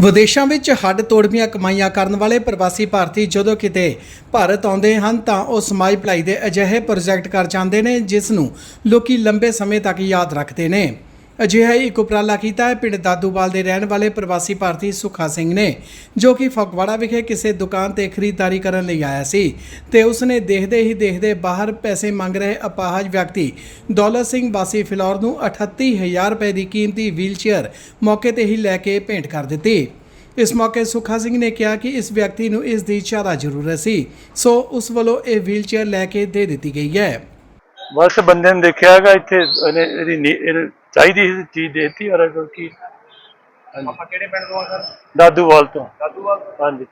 ਵਿਦੇਸ਼ਾਂ ਵਿੱਚ ਹੱਡ ਤੋੜਵੀਆਂ ਕਮਾਈਆਂ ਕਰਨ ਵਾਲੇ ਪ੍ਰਵਾਸੀ ਭਾਰਤੀ ਜਦੋਂ ਕਿਤੇ ਭਾਰਤ ਆਉਂਦੇ ਹਨ ਤਾਂ ਉਹ ਸਮਾਜ ਭਲਾਈ ਦੇ ਅਜਿਹੇ ਪ੍ਰੋਜੈਕਟ ਕਰ ਜਾਂਦੇ ਨੇ ਜਿਸ ਨੂੰ ਲੋਕੀ ਲੰਬੇ ਸਮੇਂ ਤੱਕ ਯਾਦ ਰੱਖਦੇ ਨੇ। ਅਜਿਹਾ ਹੀ ਇੱਕ ਉਪਰਾਲਾ ਕੀਤਾ ਹੈ। ਪਿੰਡ ਦਾਦੂਵਾਲ ਦੇ ਰਹਿਣ ਵਾਲੇ ਪ੍ਰਵਾਸੀ ਭਾਰਤੀ ਸੁਖਾ ਸਿੰਘ ਨੇ, ਜੋ ਕਿ ਫਗਵਾੜਾ ਵਿਖੇ ਕਿਸੇ ਦੁਕਾਨ ਤੇ ਖਰੀਦਦਾਰੀ ਕਰਨ ਲਈ ਆਇਆ ਸੀ ਤੇ ਉਸਨੇ ਦੇਖਦੇ ਹੀ ਦੇਖਦੇ ਬਾਹਰ ਪੈਸੇ ਮੰਗ ਰਹੇ ਅਪਾਹਜ ਵਿਅਕਤੀ ਦੌਲਤ ਸਿੰਘ ਵਾਸੀ ਫਿਲੌਰ ਨੂੰ 38000 ਰੁਪਏ ਦੀ ਕੀਮਤੀ ਵੀਲਚੇਅਰ ਮੌਕੇ ਤੇ ਹੀ ਲੈ ਕੇ ਭੇਂਟ ਕਰ ਦਿੱਤੀ। ਇਸ ਮੌਕੇ ਸੁਖਾ ਸਿੰਘ ਨੇ ਕਿਹਾ ਕਿ ਇਸ ਵਿਅਕਤੀ ਨੂੰ ਇਸ ਦੀ ਜ਼ਿਆਦਾ ਜ਼ਰੂਰਤ ਸੀ। ਸੋ ਉਸ ਵੱਲੋਂ ਇਹ ਵੀਲਚੇਅਰ ਲੈ ਕੇ ਦੇ ਦਿੱਤੀ ਗਈ ਹੈ। ਬਸ ਬੰਦੇ ਨੇ ਦੇਖਿਆਗਾ ਇੱਥੇ ਇਹਨੇ ਇਹਦੀ ਨੀ- ਇਹਨੂੰ ਚਾਹੀਦੀ ਸੀ ਚੀਜ਼ ਦੇਤੀ ਔਰ ਅਗਰ ਕੀ ਆਪਾਂ ਕਿਹੜੇ ਪਿੰਡ ਤੋਂ ਆ ਸਰ ਦਾਦੂਵਾਲ ਤੋਂ ਦਾਦੂਵਾਲ ਹਾਂਜੀ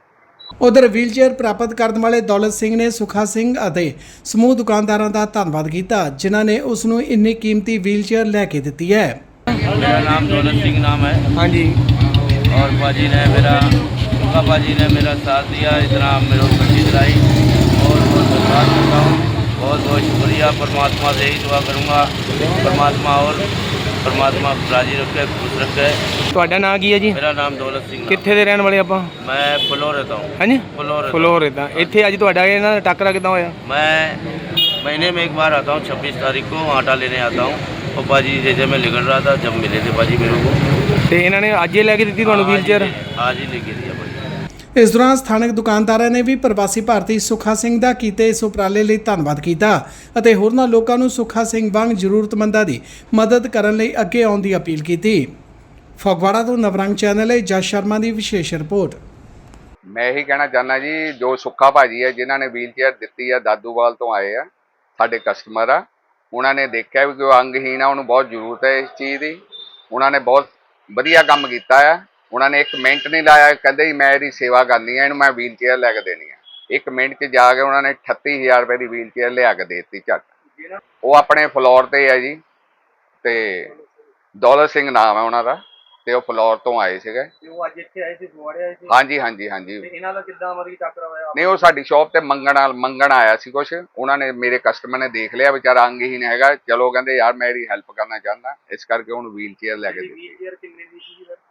ਉਧਰ ਵੀਲਚੇਅਰ ਪ੍ਰਾਪਤ ਕਰਨ ਵਾਲੇ ਦੌਲਤ ਸਿੰਘ ਨੇ ਸੁਖਾ ਸਿੰਘ ਅਤੇ ਸਮੂਹ ਦੁਕਾਨਦਾਰਾਂ ਦਾ ਧੰਨਵਾਦ ਕੀਤਾ ਜਿਨ੍ਹਾਂ ਨੇ ਉਸ ਨੂੰ ਇੰਨੀ ਕੀਮਤੀ ਵੀਲਚੇਅਰ ਲੈ ਕੇ ਦਿੱਤੀ ਹੈ मेरा नाम दौलत सिंह नाम है हाँ जी और बाजी ने मेरा पापा जी ने मेरा साथ दिया इतना मेरे को खुशी दिलाई और बहुत धन्यवाद करता हूँ बहुत बहुत शुक्रिया परमात्मा से यही दुआ करूँगा परमात्मा और परमात्मा राजी रखे खुश रखे ਤੁਹਾਡਾ ਨਾਂ ਕੀ ਹੈ ਜੀ मेरा नाम दौलत सिंह नाम ਕਿੱਥੇ ਦੇ ਰਹਿਣ ਵਾਲੇ ਆਪਾਂ है। मैं फुलो रहता हूँ ਹਾਂਜੀ फुलो रहता हूँ ਫਲੋਰ ਇਦਾਂ ਇੱਥੇ ਅੱਜ ਤੁਹਾਡਾ ਇਹਨਾਂ ਦਾ ਟੱਕਰਾ ਕਿਦਾਂ ਹੋਇਆ मैं महीने में एक बार आता हूँ छब्बीस तारीख को आटा लेने आता हूँ और बाजी जैसे मैं निकल रहा था जब मिले थे बाजी मेरे को ਤੇ ਇਹਨਾਂ ਨੇ ਅੱਜ ਹੀ ਲੈ ਕੇ ਦਿੱਤੀ ਤੁਹਾਨੂੰ आज ही ਵੀਲਚੇਅਰ ले- आज ही लेके दिया बाजी ਇਸ ਦੌਰਾਨ ਸਥਾਨਕ ਦੁਕਾਨਦਾਰਾਂ ਨੇ ਵੀ ਪ੍ਰਵਾਸੀ ਭਾਰਤੀ ਸੁਖਾ ਸਿੰਘ ਦਾ ਕੀਤੇ ਇਸ ਉਪਰਾਲੇ ਲਈ ਧੰਨਵਾਦ ਕੀਤਾ ਅਤੇ ਹੋਰਨਾਂ ਲੋਕਾਂ ਨੂੰ ਸੁਖਾ ਸਿੰਘ ਵਾਂਗ ਜ਼ਰੂਰਤਮੰਦਾਂ ਦੀ ਮਦਦ ਕਰਨ ਲਈ ਅੱਗੇ ਆਉਣ ਦੀ ਅਪੀਲ ਕੀਤੀ। ਫਗਵਾੜਾ ਤੋਂ ਨਵਰੰਗ ਚੈਨਲ ਲਈ ਜਸ ਸ਼ਰਮਾ ਦੀ ਵਿਸ਼ੇਸ਼ ਰਿਪੋਰਟ। ਮੈਂ ਇਹੀ ਕਹਿਣਾ ਚਾਹੁੰਦਾ ਜੀ, ਜੋ ਸੁੱਖਾ ਭਾਜੀ ਹੈ, ਜਿਨ੍ਹਾਂ ਨੇ ਵੀਲਚੇਅਰ ਦਿੱਤੀ ਆ, ਦਾਦੂਵਾਲ ਤੋਂ ਆਏ ਆ, ਸਾਡੇ ਕਸਟਮਰ ਆ, ਉਹਨਾਂ ਨੇ ਦੇਖਿਆ ਵੀ ਕਿ ਅੰਗਹੀਣ ਆ, ਉਹਨੂੰ ਬਹੁਤ ਜ਼ਰੂਰਤ ਹੈ ਇਸ ਚੀਜ਼ ਦੀ। ਉਹਨਾਂ ਨੇ ਬਹੁਤ ਵਧੀਆ ਕੰਮ ਕੀਤਾ ਆ। ਉਹਨਾਂ ਨੇ ਇੱਕ ਮਿੰਟ ਨਹੀਂ ਲਾਇਆ ਕਹਿੰਦੇ ਜੀ ਮੈਂ ਇਹਦੀ ਸੇਵਾ ਕਰਨੀ ਹੈ ਇਹਨੂੰ ਮੈਂ ਵੀਲਚੇਅਰ ਲੈ ਕੇ ਦੇਣੀ ਆ। ਇੱਕ ਮਿੰਟ 'ਚ ਜਾ ਕੇ ਉਹਨਾਂ ਨੇ 38000 ਰੁਪਏ ਦੀ ਵੀਲਚੇਅਰ ਲਿਆ ਕੇ ਦੇ ਦਿੱਤੀ ਝੱਟ। ਉਹ ਆਪਣੇ ਫਲੋਰ ਤੇ ਹੈ ਜੀ ਤੇ ਦੌਲਤ ਸਿੰਘ ਨਾਮ ਹੈ ਉਹਨਾਂ ਦਾ ਤੇ ਉਹ ਫਲੋਰ ਤੋਂ ਆਏ ਸੀਗੇ। ਤੇ ਉਹ ਅੱਜ ਇੱਥੇ ਆਏ ਸੀ ਫਗਵਾੜੇ ਆਏ ਸੀ? ਹਾਂਜੀ ਹਾਂਜੀ ਹਾਂਜੀ। ਇਹਨਾਂ ਦਾ ਕਿੱਦਾਂ ਮਰਗੀ ਟੱਕਰਾ ਹੋਇਆ? ਨਹੀਂ ਉਹ ਸਾਡੀ ਸ਼ਾਪ ਤੇ ਮੰਗਣ ਵਾਲ- ਮੰਗਣ ਆਇਆ ਸੀ ਕੁਛ। ਉਹਨਾਂ ਨੇ ਮੇਰੇ ਕਸਟਮਰ ਨੇ ਦੇਖ ਲਿਆ ਵਿਚਾਰਾ ਅੰਗਹੀਨ ਹੈਗਾ। ਚਲੋ ਕਹਿੰਦੇ ਯਾਰ ਮੈਂ ਇਹਦੀ ਹੈਲਪ ਕਰਨਾ ਚਾਹੁੰਦਾ। ਇਸ ਕਰਕੇ ਉਹਨੂੰ ਵੀਲ ਚੇਅਰ ਲੈ ਕੇ ਦਿੱਤੀ। ਕਿੰਨੇ ਦੀ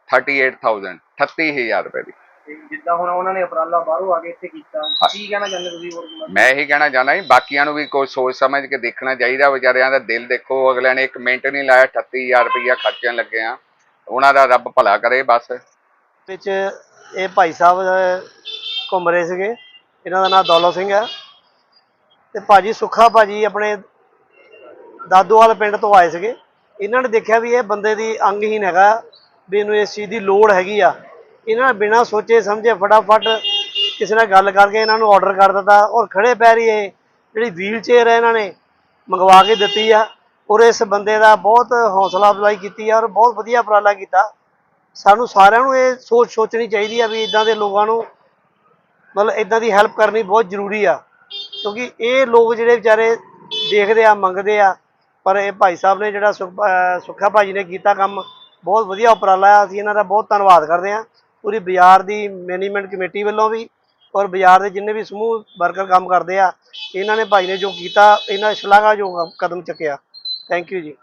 38000 38000 ਰੁਪਏ ਦੀ। ਤੇ ਜਿੱਦਾਂ ਹੁਣ ਉਹਨਾਂ ਨੇ ਉਪਰਾਲਾ ਬਾਹਰੋਂ ਆ ਕੇ ਇੱਥੇ ਕੀਤਾ ਕੀ ਕਹਿਣਾ ਚਾਹੁੰਦੇ ਤੁਸੀਂ ਹੋਰ ਕੀ ਮੈਂ ਇਹੀ ਕਹਿਣਾ ਚਾਹੁੰਦਾ ਜੀ ਬਾਕੀਆਂ ਨੂੰ ਵੀ ਕੋਈ ਸੋਚ ਸਮਝ ਕੇ ਦੇਖਣਾ ਚਾਹੀਦਾ ਵਿਚਾਰਿਆਂ ਦਾ ਦਿਲ ਦੇਖੋ ਅਗਲਿਆਂ ਨੇ ਇੱਕ ਮਿੰਟ ਨਹੀਂ ਲਾਇਆ 38000 ਰੁਪਇਆ ਖਰਚਣ ਲੱਗੇ ਆ। ਉਹਨਾਂ ਦਾ ਰੱਬ ਭਲਾ ਕਰੇ ਬਸ। ਵਿੱਚ ਇਹ ਭਾਈ ਸਾਹਿਬ ਘੁੰਮ ਰਹੇ ਸੀਗੇ। ਇਹਨਾਂ ਦਾ ਨਾਮ ਦੌਲਤ ਸਿੰਘ ਹੈ। ਤੇ ਭਾਜੀ ਸੁੱਖਾ ਭਾਜੀ ਆਪਣੇ ਦਾਦੋਵਾਲ ਪਿੰਡ ਤੋਂ ਆਏ ਸੀਗੇ। ਇਹਨਾਂ ਨੇ ਦੇਖਿਆ ਵੀ ਇਹ ਬੰਦੇ ਦੀ ਅੰਗਹੀਨ ਹੈਗਾ। ਵੀ ਇਹਨੂੰ ਇਸ ਚੀਜ਼ ਦੀ ਲੋੜ ਹੈਗੀ ਆ। ਇਹਨਾਂ ਨੇ ਬਿਨਾਂ ਸੋਚੇ ਸਮਝੇ ਫਟਾਫਟ ਕਿਸੇ ਨਾਲ ਗੱਲ ਕਰਕੇ ਇਹਨਾਂ ਨੂੰ ਆਰਡਰ ਕਰ ਦਿੱਤਾ ਔਰ ਖੜੇ ਪੈਰੀ ਇਹ ਜਿਹੜੀ ਵੀਲ ਚੇਅਰ ਹੈ ਇਹਨਾਂ ਨੇ ਮੰਗਵਾ ਕੇ ਦਿੱਤੀ ਆ ਔਰ ਇਸ ਬੰਦੇ ਦਾ ਬਹੁਤ ਹੌਸਲਾ ਅਫਜ਼ਾਈ ਕੀਤੀ ਆ ਔਰ ਬਹੁਤ ਵਧੀਆ ਉਪਰਾਲਾ ਕੀਤਾ। ਸਾਨੂੰ ਸਾਰਿਆਂ ਨੂੰ ਇਹ ਸੋਚ ਸੋਚਣੀ ਚਾਹੀਦੀ ਆ ਵੀ ਇਦਾਂ ਦੇ ਲੋਕਾਂ ਨੂੰ ਮਤਲਬ ਇਦਾਂ ਦੀ ਹੈਲਪ ਕਰਨੀ ਬਹੁਤ ਜ਼ਰੂਰੀ ਆ। ਕਿਉਂਕਿ ਇਹ ਲੋਕ ਜਿਹੜੇ ਵਿਚਾਰੇ ਦੇਖਦੇ ਆ, ਮੰਗਦੇ ਆ, ਪਰ ਇਹ ਭਾਈ ਸਾਹਿਬ ਨੇ ਜਿਹੜਾ ਸੁਖ- ਅਹ ਸੁੱਖਾ ਭਾਜੀ ਨੇ ਕੀਤਾ ਕੰਮ ਬਹੁਤ ਵਧੀਆ ਉਪਰਾਲਾ ਆ ਅਸੀਂ ਇਹਨਾਂ ਦਾ ਬਹੁਤ ਧੰਨਵਾਦ ਕਰਦੇ ਹਾਂ। ਪੂਰੀ ਬਾਜ਼ਾਰ ਦੀ ਮੈਨੇਜਮੈਂਟ ਕਮੇਟੀ ਵੱਲੋਂ ਵੀ ਔਰ ਬਾਜ਼ਾਰ ਦੇ ਜਿੰਨੇ ਵੀ ਸਮੂਹ ਵਰਕਰ ਕੰਮ ਕਰਦੇ ਆ, ਇਹਨਾਂ ਨੇ ਭਾਈ ਨੇ ਜੋ ਕੀਤਾ, ਇਹਨਾਂ ਸ਼ਲਾਘਾ ਜੋ ਕਦਮ ਚੱਕਿਆ। ਥੈਂਕ ਯੂ ਜੀ।